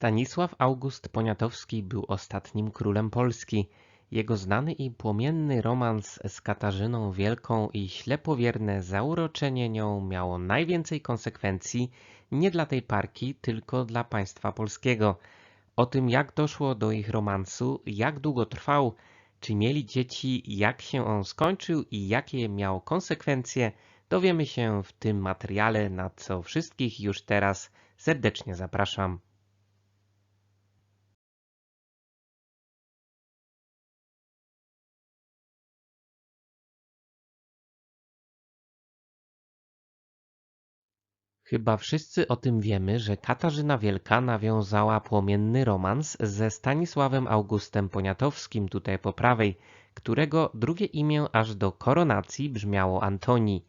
Stanisław August Poniatowski był ostatnim królem Polski. Jego znany i płomienny romans z Katarzyną Wielką i ślepowierne zauroczenie nią miało najwięcej konsekwencji nie dla tej parki, tylko dla państwa polskiego. O tym, jak doszło do ich romansu, jak długo trwał, czy mieli dzieci, jak się on skończył i jakie miał konsekwencje, dowiemy się w tym materiale, na co wszystkich już teraz serdecznie zapraszam. Chyba wszyscy o tym wiemy, że Katarzyna Wielka nawiązała płomienny romans ze Stanisławem Augustem Poniatowskim tutaj po prawej, którego drugie imię aż do koronacji brzmiało Antoni.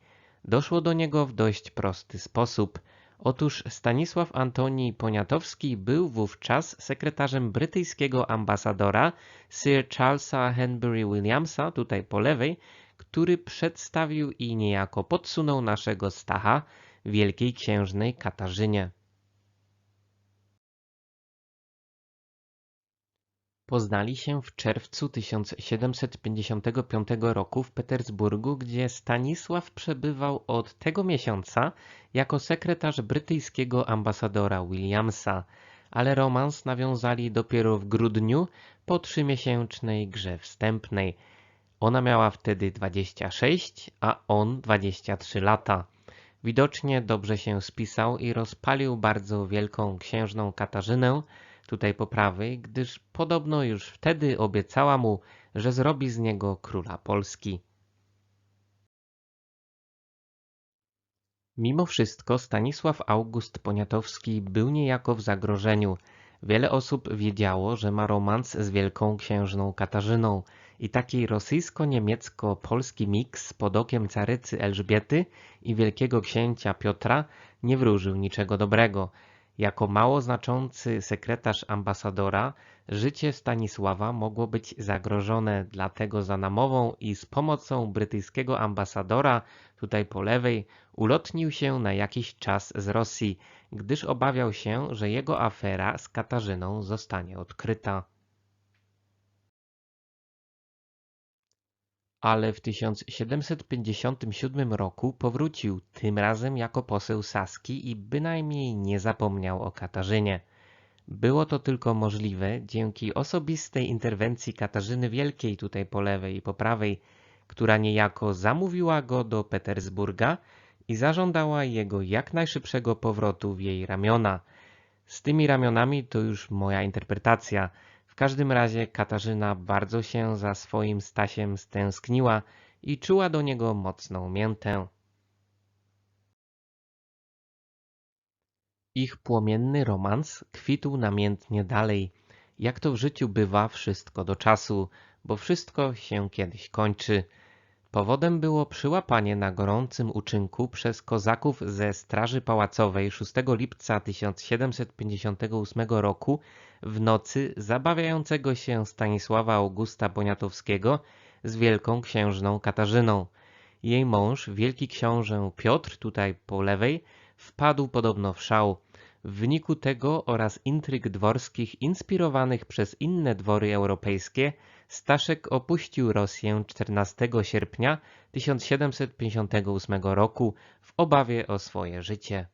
Doszło do niego w dość prosty sposób. Otóż Stanisław Antoni Poniatowski był wówczas sekretarzem brytyjskiego ambasadora Sir Charlesa Henbury Williamsa, tutaj po lewej, który przedstawił i niejako podsunął naszego Stacha, wielkiej księżnej Katarzynie. Poznali się w czerwcu 1755 roku w Petersburgu, gdzie Stanisław przebywał od tego miesiąca jako sekretarz brytyjskiego ambasadora Williamsa, ale romans nawiązali dopiero w grudniu po trzymiesięcznej grze wstępnej. Ona miała wtedy 26, a on 23 lata. Widocznie dobrze się spisał i rozpalił bardzo wielką księżną Katarzynę, tutaj po prawej, gdyż podobno już wtedy obiecała mu, że zrobi z niego króla Polski. Mimo wszystko Stanisław August Poniatowski był niejako w zagrożeniu. Wiele osób wiedziało, że ma romans z wielką księżną Katarzyną i taki rosyjsko-niemiecko-polski miks pod okiem carycy Elżbiety i wielkiego księcia Piotra nie wróżył niczego dobrego. Jako mało znaczący sekretarz ambasadora życie Stanisława mogło być zagrożone, dlatego za namową i z pomocą brytyjskiego ambasadora, tutaj po lewej, ulotnił się na jakiś czas z Rosji, gdyż obawiał się, że jego afera z Katarzyną zostanie odkryta. Ale w 1757 roku powrócił, tym razem jako poseł Saski i bynajmniej nie zapomniał o Katarzynie. Było to tylko możliwe dzięki osobistej interwencji Katarzyny Wielkiej tutaj po lewej i po prawej, która niejako zamówiła go do Petersburga i zażądała jego jak najszybszego powrotu w jej ramiona. Z tymi ramionami to już moja interpretacja – w każdym razie Katarzyna bardzo się za swoim Stasiem stęskniła i czuła do niego mocną miętę. Ich płomienny romans kwitł namiętnie dalej. Jak to w życiu bywa, wszystko do czasu, bo wszystko się kiedyś kończy. Powodem było przyłapanie na gorącym uczynku przez kozaków ze Straży Pałacowej 6 lipca 1758 roku w nocy zabawiającego się Stanisława Augusta Poniatowskiego z wielką księżną Katarzyną. Jej mąż, wielki książę Piotr, tutaj po lewej, wpadł podobno w szał. W wyniku tego oraz intryg dworskich inspirowanych przez inne dwory europejskie, Staszek opuścił Rosję 14 sierpnia 1758 roku w obawie o swoje życie.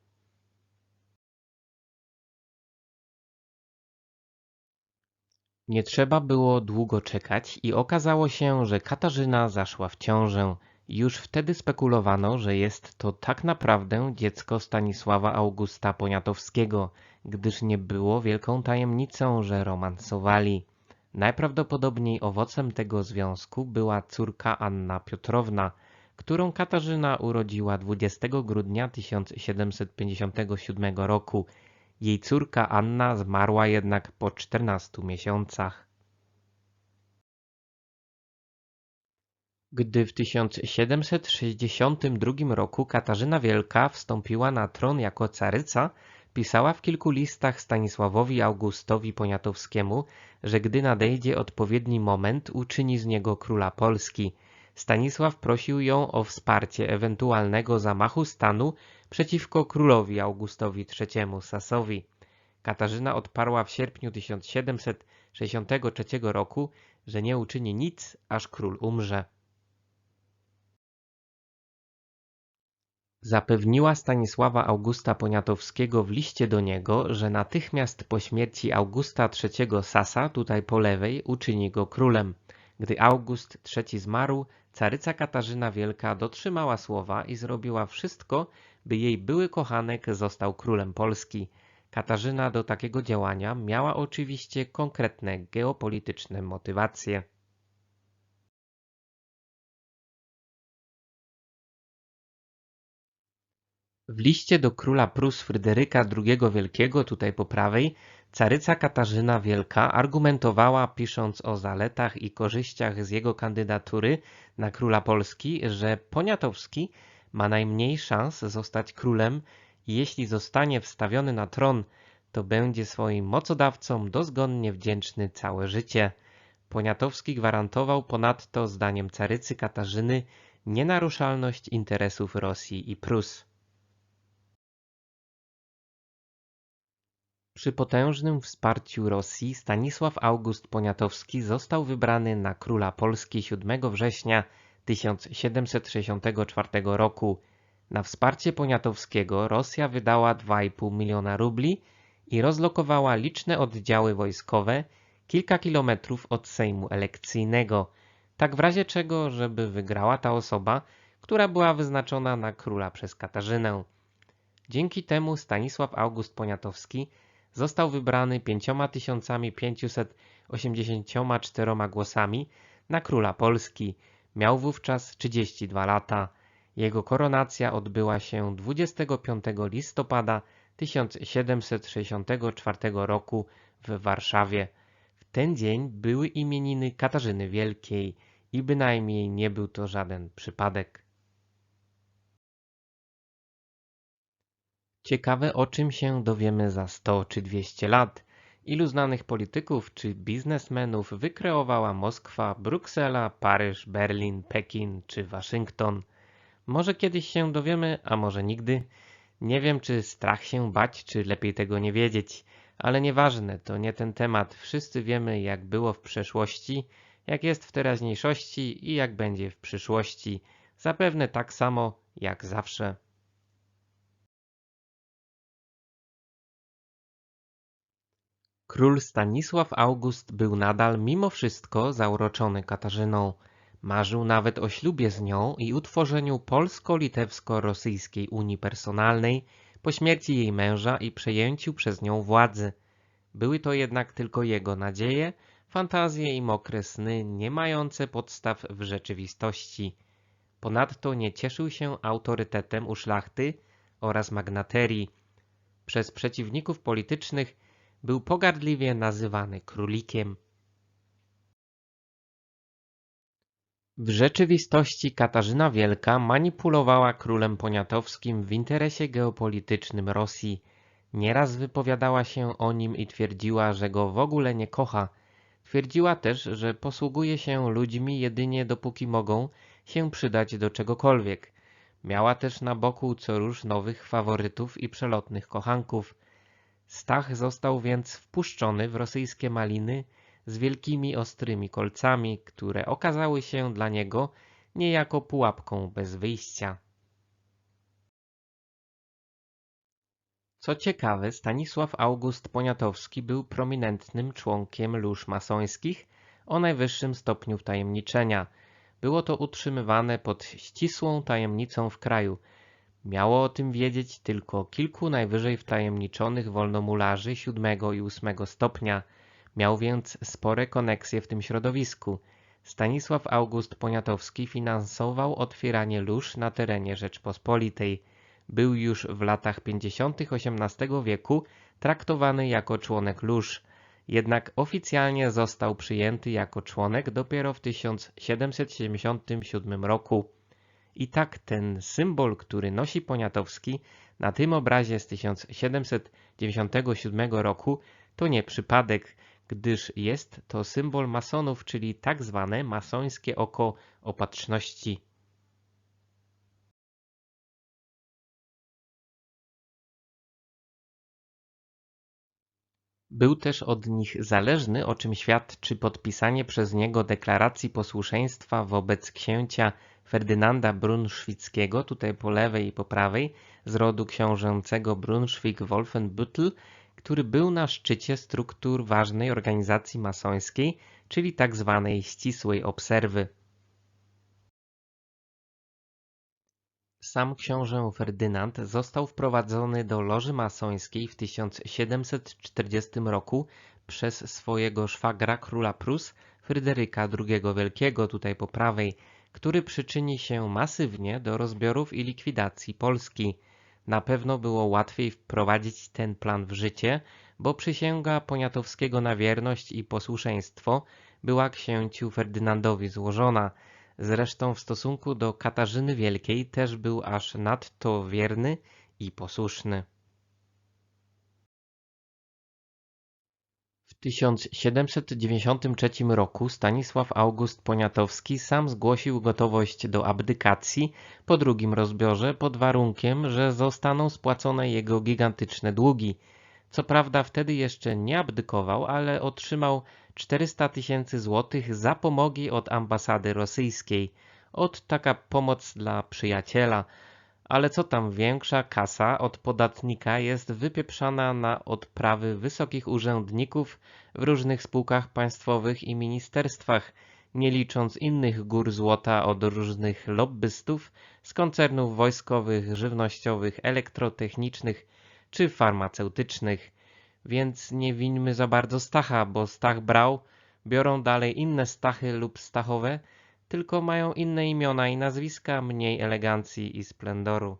Nie trzeba było długo czekać i okazało się, że Katarzyna zaszła w ciążę. Już wtedy spekulowano, że jest to tak naprawdę dziecko Stanisława Augusta Poniatowskiego, gdyż nie było wielką tajemnicą, że romansowali. Najprawdopodobniej owocem tego związku była córka Anna Piotrowna, którą Katarzyna urodziła 20 grudnia 1757 roku jej córka Anna zmarła jednak po 14 miesiącach. Gdy w 1762 roku Katarzyna Wielka wstąpiła na tron jako caryca, pisała w kilku listach Stanisławowi Augustowi Poniatowskiemu, że gdy nadejdzie odpowiedni moment, uczyni z niego króla Polski. Stanisław prosił ją o wsparcie ewentualnego zamachu stanu przeciwko królowi Augustowi III Sasowi. Katarzyna odparła w sierpniu 1763 roku, że nie uczyni nic, aż król umrze. Zapewniła Stanisława Augusta Poniatowskiego w liście do niego, że natychmiast po śmierci Augusta III Sasa, tutaj po lewej, uczyni go królem. Gdy August III zmarł, caryca Katarzyna Wielka dotrzymała słowa i zrobiła wszystko, by jej były kochanek został królem Polski. Katarzyna do takiego działania miała oczywiście konkretne geopolityczne motywacje. W liście do króla Prus Fryderyka II Wielkiego, tutaj po prawej, caryca Katarzyna Wielka argumentowała, pisząc o zaletach i korzyściach z jego kandydatury na króla Polski, że Poniatowski ma najmniej szans zostać królem jeśli zostanie wstawiony na tron, to będzie swoim mocodawcom dozgonnie wdzięczny całe życie. Poniatowski gwarantował ponadto, zdaniem carycy Katarzyny, nienaruszalność interesów Rosji i Prus. Przy potężnym wsparciu Rosji Stanisław August Poniatowski został wybrany na króla Polski 7 września 1764 roku. Na wsparcie Poniatowskiego Rosja wydała 2,5 miliona rubli i rozlokowała liczne oddziały wojskowe kilka kilometrów od Sejmu Elekcyjnego, tak w razie czego, żeby wygrała ta osoba, która była wyznaczona na króla przez Katarzynę. Dzięki temu Stanisław August Poniatowski został wybrany 5584 głosami na króla Polski. Miał wówczas 32 lata. Jego koronacja odbyła się 25 listopada 1764 roku w Warszawie. W ten dzień były imieniny Katarzyny Wielkiej i bynajmniej nie był to żaden przypadek. Ciekawe o czym się dowiemy za 100 czy 200 lat. Ilu znanych polityków czy biznesmenów wykreowała Moskwa, Bruksela, Paryż, Berlin, Pekin czy Waszyngton. Może kiedyś się dowiemy, a może nigdy. Nie wiem, czy strach się bać, czy lepiej tego nie wiedzieć. Ale nieważne, to nie ten temat. Wszyscy wiemy, jak było w przeszłości, jak jest w teraźniejszości i jak będzie w przyszłości. Zapewne tak samo jak zawsze. Król Stanisław August był nadal mimo wszystko zauroczony Katarzyną. Marzył nawet o ślubie z nią i utworzeniu polsko-litewsko-rosyjskiej Unii Personalnej po śmierci jej męża i przejęciu przez nią władzy. Były to jednak tylko jego nadzieje, fantazje i mokre sny, nie mające podstaw w rzeczywistości. Ponadto nie cieszył się autorytetem u szlachty oraz magnaterii. Przez przeciwników politycznych był pogardliwie nazywany królikiem. W rzeczywistości Katarzyna Wielka manipulowała królem poniatowskim w interesie geopolitycznym Rosji. Nieraz wypowiadała się o nim i twierdziła, że go w ogóle nie kocha. Twierdziła też, że posługuje się ludźmi jedynie dopóki mogą się przydać do czegokolwiek. Miała też na boku co nowych faworytów i przelotnych kochanków. Stach został więc wpuszczony w rosyjskie maliny z wielkimi ostrymi kolcami, które okazały się dla niego niejako pułapką bez wyjścia. Co ciekawe, Stanisław August Poniatowski był prominentnym członkiem lóż masońskich o najwyższym stopniu wtajemniczenia. Było to utrzymywane pod ścisłą tajemnicą w kraju – Miało o tym wiedzieć tylko kilku najwyżej wtajemniczonych wolnomularzy siódmego i ósmego stopnia. Miał więc spore koneksje w tym środowisku. Stanisław August Poniatowski finansował otwieranie lóż na terenie Rzeczpospolitej. Był już w latach 50. XVIII wieku traktowany jako członek lóż. Jednak oficjalnie został przyjęty jako członek dopiero w 1777 roku. I tak ten symbol, który nosi Poniatowski na tym obrazie z 1797 roku to nie przypadek, gdyż jest to symbol masonów, czyli tak zwane masońskie oko opatrzności. Był też od nich zależny, o czym świadczy podpisanie przez niego deklaracji posłuszeństwa wobec księcia Ferdynanda Brunszwickiego, tutaj po lewej i po prawej, z rodu książęcego Brunszwig-Wolfenbüttel, który był na szczycie struktur ważnej organizacji masońskiej, czyli tzw. Tak ścisłej obserwy. Sam książę Ferdynand został wprowadzony do loży masońskiej w 1740 roku przez swojego szwagra króla Prus, Fryderyka II Wielkiego, tutaj po prawej, który przyczyni się masywnie do rozbiorów i likwidacji Polski. Na pewno było łatwiej wprowadzić ten plan w życie, bo przysięga Poniatowskiego na wierność i posłuszeństwo była księciu Ferdynandowi złożona. Zresztą w stosunku do Katarzyny Wielkiej też był aż nadto wierny i posłuszny. 1793 roku Stanisław August Poniatowski sam zgłosił gotowość do abdykacji po drugim rozbiorze pod warunkiem, że zostaną spłacone jego gigantyczne długi. Co prawda wtedy jeszcze nie abdykował, ale otrzymał 400 tysięcy złotych zapomogi od ambasady rosyjskiej. Od taka pomoc dla przyjaciela. Ale co tam większa kasa od podatnika jest wypieprzana na odprawy wysokich urzędników w różnych spółkach państwowych i ministerstwach, nie licząc innych gór złota od różnych lobbystów z koncernów wojskowych, żywnościowych, elektrotechnicznych czy farmaceutycznych. Więc nie wińmy za bardzo Stacha, bo Stach brał, biorą dalej inne Stachy lub Stachowe, tylko mają inne imiona i nazwiska, mniej elegancji i splendoru.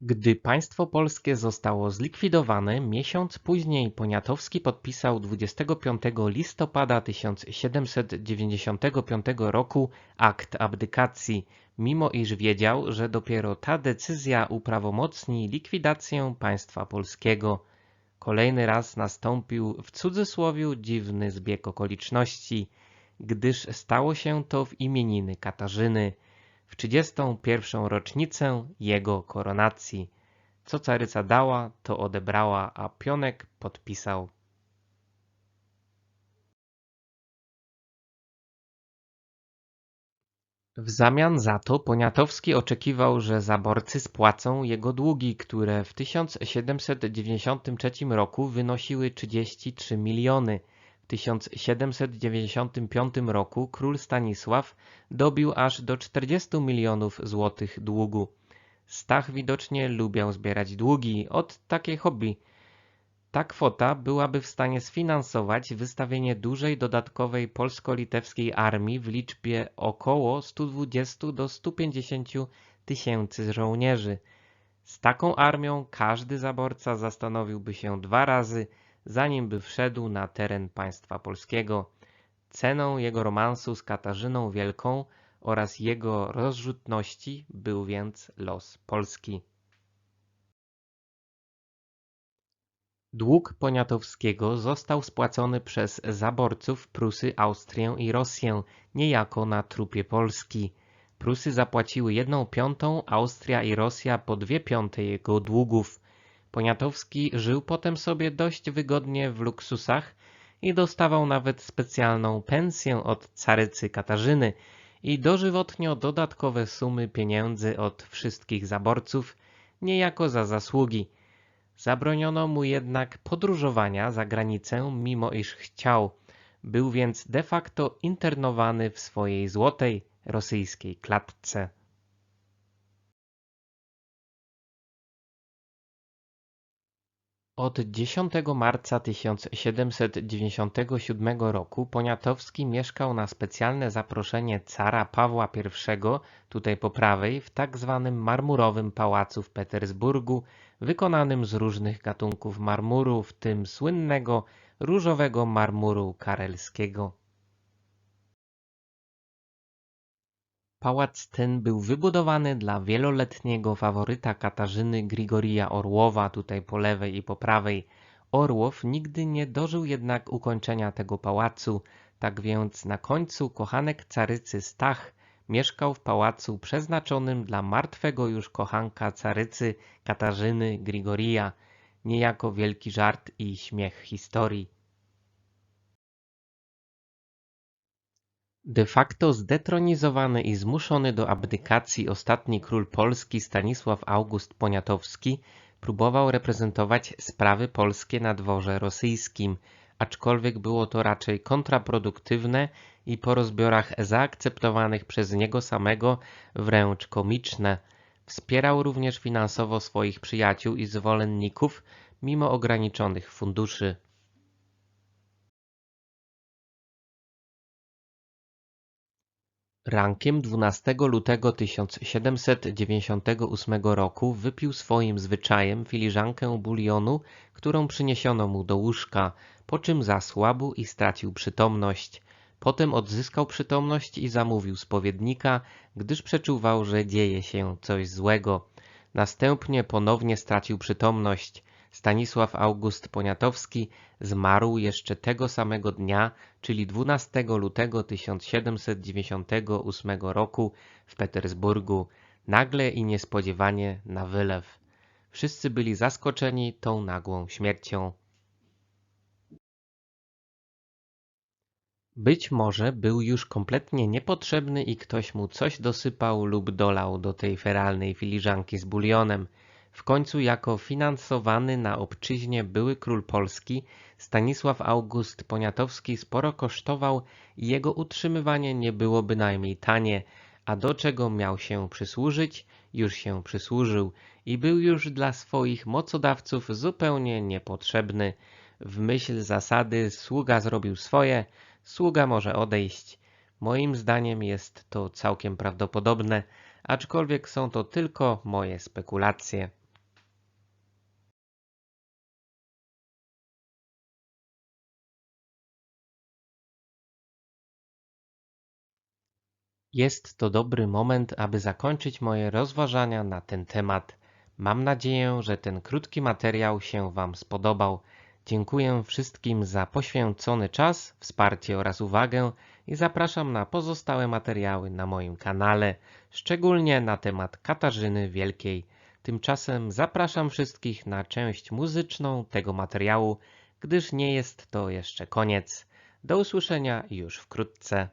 Gdy państwo polskie zostało zlikwidowane, miesiąc później Poniatowski podpisał 25 listopada 1795 roku akt abdykacji, mimo iż wiedział, że dopiero ta decyzja uprawomocni likwidację państwa polskiego. Kolejny raz nastąpił w cudzysłowie dziwny zbieg okoliczności, gdyż stało się to w imieniny Katarzyny, w 31. rocznicę jego koronacji. Co caryca dała, to odebrała, a pionek podpisał. W zamian za to Poniatowski oczekiwał, że zaborcy spłacą jego długi, które w 1793 roku wynosiły 33 miliony. W 1795 roku król Stanisław dobił aż do 40 milionów złotych długu. Stach widocznie lubiał zbierać długi od takiej hobby. Ta kwota byłaby w stanie sfinansować wystawienie dużej dodatkowej polsko-litewskiej armii w liczbie około 120 do 150 tysięcy żołnierzy. Z taką armią każdy zaborca zastanowiłby się dwa razy, zanim by wszedł na teren państwa polskiego. Ceną jego romansu z Katarzyną Wielką oraz jego rozrzutności był więc los Polski. Dług Poniatowskiego został spłacony przez zaborców Prusy, Austrię i Rosję, niejako na trupie Polski. Prusy zapłaciły jedną piątą, Austria i Rosja po dwie piąte jego długów. Poniatowski żył potem sobie dość wygodnie w luksusach i dostawał nawet specjalną pensję od carycy Katarzyny i dożywotnio dodatkowe sumy pieniędzy od wszystkich zaborców, niejako za zasługi. Zabroniono mu jednak podróżowania za granicę, mimo iż chciał. Był więc de facto internowany w swojej złotej rosyjskiej klatce. Od 10 marca 1797 roku Poniatowski mieszkał na specjalne zaproszenie cara Pawła I, tutaj po prawej, w tak zwanym marmurowym pałacu w Petersburgu, wykonanym z różnych gatunków marmuru, w tym słynnego różowego marmuru karelskiego. Pałac ten był wybudowany dla wieloletniego faworyta Katarzyny Grigorija Orłowa, tutaj po lewej i po prawej. Orłow nigdy nie dożył jednak ukończenia tego pałacu, tak więc na końcu kochanek carycy Stach mieszkał w pałacu przeznaczonym dla martwego już kochanka carycy Katarzyny Grigorija – niejako wielki żart i śmiech historii. De facto zdetronizowany i zmuszony do abdykacji ostatni król Polski Stanisław August Poniatowski próbował reprezentować sprawy polskie na dworze rosyjskim, aczkolwiek było to raczej kontraproduktywne i po rozbiorach zaakceptowanych przez niego samego wręcz komiczne. Wspierał również finansowo swoich przyjaciół i zwolenników mimo ograniczonych funduszy. Rankiem 12 lutego 1798 roku wypił swoim zwyczajem filiżankę bulionu, którą przyniesiono mu do łóżka, po czym zasłabł i stracił przytomność. Potem odzyskał przytomność i zamówił spowiednika, gdyż przeczuwał, że dzieje się coś złego. Następnie ponownie stracił przytomność. Stanisław August Poniatowski zmarł jeszcze tego samego dnia, czyli 12 lutego 1798 roku w Petersburgu, nagle i niespodziewanie na wylew. Wszyscy byli zaskoczeni tą nagłą śmiercią. Być może był już kompletnie niepotrzebny i ktoś mu coś dosypał lub dolał do tej feralnej filiżanki z bulionem. W końcu jako finansowany na obczyźnie były król Polski Stanisław August Poniatowski sporo kosztował i jego utrzymywanie nie było bynajmniej tanie, a do czego miał się przysłużyć, już się przysłużył i był już dla swoich mocodawców zupełnie niepotrzebny. W myśl zasady sługa zrobił swoje, sługa może odejść. Moim zdaniem jest to całkiem prawdopodobne, aczkolwiek są to tylko moje spekulacje. Jest to dobry moment, aby zakończyć moje rozważania na ten temat. Mam nadzieję, że ten krótki materiał się Wam spodobał. Dziękuję wszystkim za poświęcony czas, wsparcie oraz uwagę i zapraszam na pozostałe materiały na moim kanale, szczególnie na temat Katarzyny Wielkiej. Tymczasem zapraszam wszystkich na część muzyczną tego materiału, gdyż nie jest to jeszcze koniec. Do usłyszenia już wkrótce.